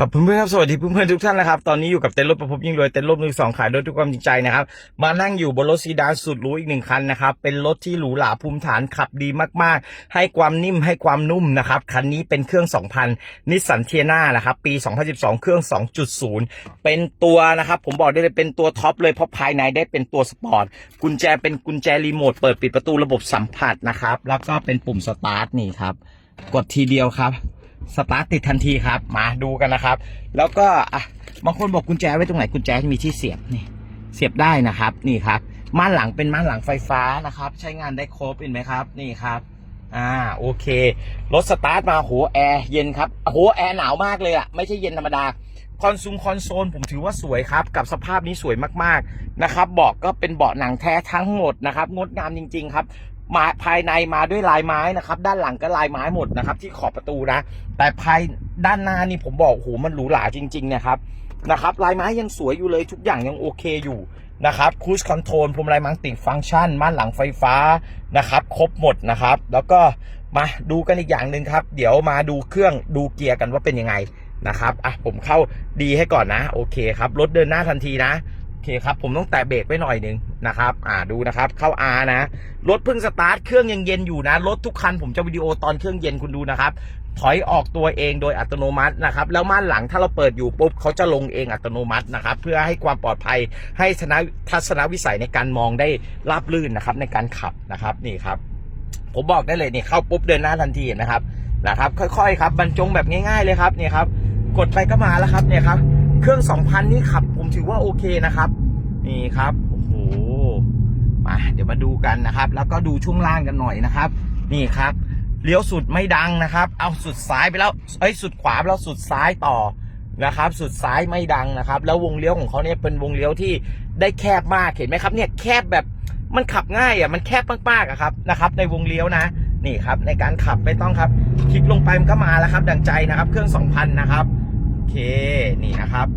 ครับเพื่อนๆครับสวัสดีเพื่อนๆทุกท่านนะครับตอนนี้อยู่กับเต็นท์รถประพบยิ่งรวยเต็นท์รถมือสองขายรถด้วยความจริงใจนะครับมานั่งอยู่บนรถซีดานสุดหรูอีกหนึ่งคันนะครับเป็นรถที่หรูหราภูมิฐานขับดีมากๆ ให้ความนิ่มให้ความนุ่มนะครับคันนี้เป็นเครื่อง 2000นิสสันเทียนานะครับปี 2012 เครื่อง 2.0 เป็นตัวนะครับผมบอกได้เลยเป็นตัวท็อปเลยเพราะภายในได้เป็นตัวสปอร์ตกุญแจเป็นกุญแจรีโมทเปิดปิดประตูระบบสัมผัสนะครับแล้วก็เป็นปุ่มสตาร์ทนี่ครับกดทีเดียวครับ สตาร์ทติดทันทีครับ มาดูกันนะครับ แล้วก็อะบางคนบอกกุญแจไว้ตรงไหนกุญแจมีที่เสียบนี่ เสียบได้นะครับนี่ครับม่านหลังเป็นม่านหลังไฟฟ้านะครับ ใช้งานได้ครบเห็นไหมครับ นี่ครับอ่าโอเครถสตาร์ทมาโหแอร์เย็นครับโหแอร์หนาวมากเลยอะไม่ใช่เย็นธรรมดาคอนซูมคอนโซลผมถือว่าสวยครับ กับสภาพนี้สวยมากๆนะครับเบาะก็เป็นเบาะหนังแท้ทั้งหมดนะครับ งดงามจริง ๆ ครับ มาภายในมาด้วยลายไม้นะครับ ด้านหลังก็ลายไม้หมดนะครับ ที่ขอบประตูนะ แต่ภายด้านหน้านี่ผมบอกโอ้โหมันหรูหราจริง ๆนี่ยครับนะครับลายไม้ยังสวยอยู่เลยทุกอย่างยังโอเคอยู่นะครับคูสคอนโทรลพวงมาลัยมัลติฟังก์ชันม่านหลังไฟฟ้านะครับ ครบหมดนะครับ แล้วก็มาดูกันอีกอย่างหนึ่งครับ เดี๋ยวมาดูเครื่องดูเกียร์กันว่าเป็นยังไงนะครับอะผมเข้าดีให้ก่อนนะ โอเคครับรถเดินหน้าทันทีนะ อเคครับ ผมต้องแตะเบรกไว้หน่อยหนึ่งนะครับ อ่าดูนะครับ เข้า R นะ รถเพิ่งสตาร์ทเครื่องยังเย็นอยู่นะ รถทุกคันผมจะวิดีโอตอนเครื่องเย็นคุณดูนะครับ ถอยออกตัวเองโดยอัตโนมัตินะครับ แล้วม่านหลังถ้าเราเปิดอยู่ปุ๊บเขาจะลงเองอัตโนมัตินะครับ เพื่อให้ความปลอดภัยให้ทัศนทัศนวิสัยในการมองได้ราบรื่นนะครับ ในการขับนะครับนี่ครับ ผมบอกได้เลยนี่เข้าปุ๊บเดินหน้าทันทีนะครับนะครับ ค่อยๆครับบรรจงแบบง่ายๆเลยครับนี่ครับ กดไปก็มาแล้วครับเนี่ยครับ เครื่อง2,000นี่ขับ ผมถือว่าโอเคนะครับ นี่ครับ โอ้โห มา เดี๋ยวมาดูกันนะครับ แล้วก็ดูช่วงล่างกันหน่อยนะครับ นี่ครับ เลี้ยวสุดไม่ดังนะครับ เอาสุดซ้ายไปแล้วเอ้ยสุดขวาไปแล้วสุดซ้ายต่อนะครับ สุดซ้ายไม่ดังนะครับ แล้ววงเลี้ยวของเขาเนี่ยเป็นวงเลี้ยวที่ได้แคบมากเห็นไหมครับ เนี่ยแคบแบบมันขับง่ายอะมันแคบมากๆอะครับนะครับ ในวงเลี้ยวนะ นี่ครับ ในการขับไม่ต้องครับ คลิกลงไปมันก็มาแล้วครับ ดังใจนะครับ เครื่อง 2,000 นะครับ เค นี่นะครับ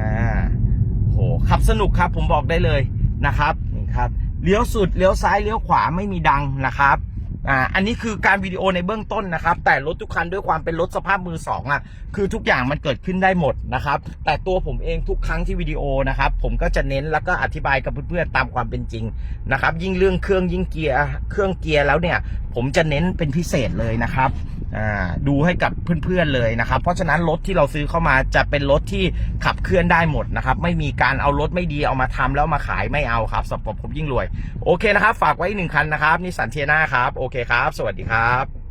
อ่า โห ขับสนุกครับ ผมบอกได้เลยนะครับ นี่ครับ เลี้ยวสุด เลี้ยวซ้าย เลี้ยวขวาไม่มีดังนะครับ อ่า อันนี้คือการวิดีโอในเบื้องต้นนะครับ แต่รถทุกคันด้วยความเป็นรถสภาพมือสองอะ คือทุกอย่างมันเกิดขึ้นได้หมดนะครับ แต่ตัวผมเองทุกครั้งที่วิดีโอนะครับ ผมก็จะเน้นแล้วก็อธิบายกับเพื่อนๆตามความเป็นจริงนะครับ ยิ่งเรื่องเครื่องยิ่งเกียร์ เครื่องเกียร์แล้วเนี่ย ผมจะเน้นเป็นพิเศษเลยนะครับ ดูให้กับเพื่อนๆเลยนะครับ เพราะฉะนั้นรถที่เราซื้อเข้ามาจะเป็นรถที่ขับเคลื่อนได้หมดนะครับ ไม่มีการเอารถไม่ดีเอามาทำแล้วมาขายไม่เอาครับสำหรับผมยิ่งรวย โอเคนะครับ ฝากไว้หนึ่งคันนะครับนิสสันเทียนาครับ โอเคครับ สวัสดีครับ